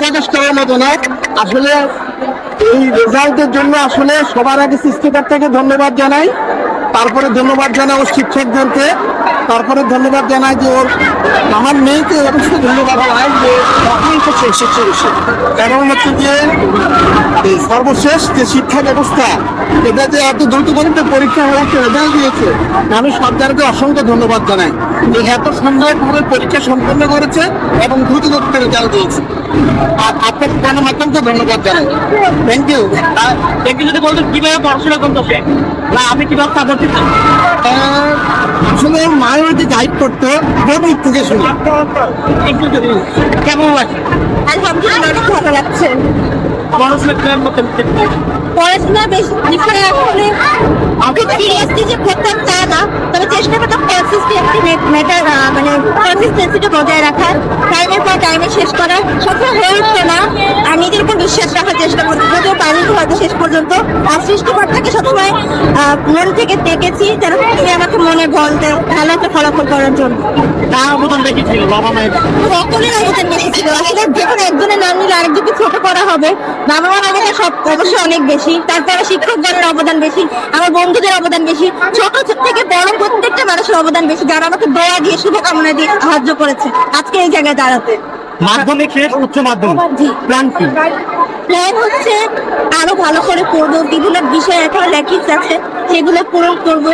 প্রকাশ করার মতো না আসলে এই রেজাল্টের জন্য আসলে সবার আগে সৃষ্টিকার থেকে ধন্যবাদ জানাই। তারপরে ধন্যবাদ জানাই ওর শিক্ষকদেরকে তারপরে ধন্যবাদ জানাই যে ওর, আমার মেয়েকে অবশ্যই ধন্যবাদ কারণ হচ্ছে যে সর্বশেষ যে শিক্ষা ব্যবস্থা, এটা যে এত দ্রুত গতিতে পরীক্ষা হয়ে একটা রেজাল্ট দিয়েছে, আমি সরকারকে অসংখ্য ধন্যবাদ জানাই। যে এত সুন্দরভাবে পরীক্ষা সম্পন্ন করেছে এবং দ্রুত গতিতে রেজাল্ট দিয়েছে। আর আপনাকে গণমাধ্যমকে ধন্যবাদ জানাই। থ্যাংক ইউ একটু যদি বলতেন, কীভাবে পড়াশোনা করতেছে না, আমি কীভাবে দিতাম আসলে মায়ের যে গাইড করতো গরিব থেকে শুনি কেমন লাগে আলহামদুলিল্লাহ অনেক ভালো লাগছে। পড়াশোনা করতে পড়াশোনা বেশ বিষয়ে আসলে সিরিয়াসলি যে করতাম তা না। তবে চেষ্টা করতাম কনসিস্টেন্সি মেটার মানে কনসিস্টেন্সিটা বজায় রাখার। টাইমের পর টাইমে শেষ করা সবসময় হয়ে উঠছে না। নিজের উপর বিশ্বাস রাখার চেষ্টা করছি যদিও পারিনি হয়তো শেষ পর্যন্ত আর সৃষ্টিকর্তাকে সবসময় মন থেকে দেখেছি যেন তুমি আমাকে মনে বল দাও ভালো একটা ফলাফল করার জন্য। তার অবদান দেখি বাবা মায়ের? সকলের অবদান বেশি ছিল। আসলে যখন একজনের নাম নিলে আরেকজনকে ছোট করা হবে বাবা মার অবদান সব অবশ্যই অনেক বেশি। তারপরে শিক্ষকগণের অবদান বেশি আমার বন্ধুদের অবদান বেশি ছোট থেকে বড় প্রত্যেকটা মানুষের অবদান বেশি যারা আমাকে দোয়া দিয়ে শুভকামনা দিয়ে সাহায্য করেছে আজকে এই জায়গায় দাঁড়াতে। মাধ্যমিক শেষ উচ্চ মাধ্যমিক। প্ল্যান কি? প্ল্যান হচ্ছে আরও ভালো করে পড়ব বিভিন্ন বিষয় এখনও ল্যাকিংস আছে সেগুলো পূরণ করব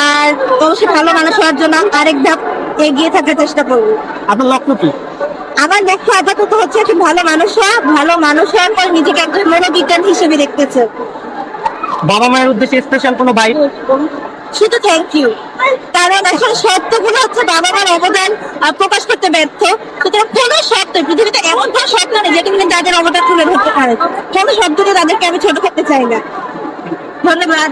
আর অবশ্যই ভালো মানুষ হওয়ার জন্য আরেক ধাপ এগিয়ে থাকার চেষ্টা করব। আপনার লক্ষ্য কি? আমার লক্ষ্য আপাতত হচ্ছে একজন ভালো মানুষ হওয়া ভালো মানুষ হওয়ার পর নিজেকে একজন মনোবিজ্ঞান হিসেবে দেখতেছে বাবা মায়ের উদ্দেশ্যে স্পেশাল কোনো বাইক শুধু থ্যাংক ইউ কারণ আসলে সত্যগুলো হচ্ছে বাবা মার অবদান প্রকাশ করতে ব্যর্থ। সুতরাং কোনো শব্দ পৃথিবীতে এমন কোনো স্বপ্ন নেই যেটা কিনা তাদের অবদান তুলে ধরতে পারে। কোনো শব্দকে তাদেরকে আমি ছোট করতে চাই না। ধন্যবাদ।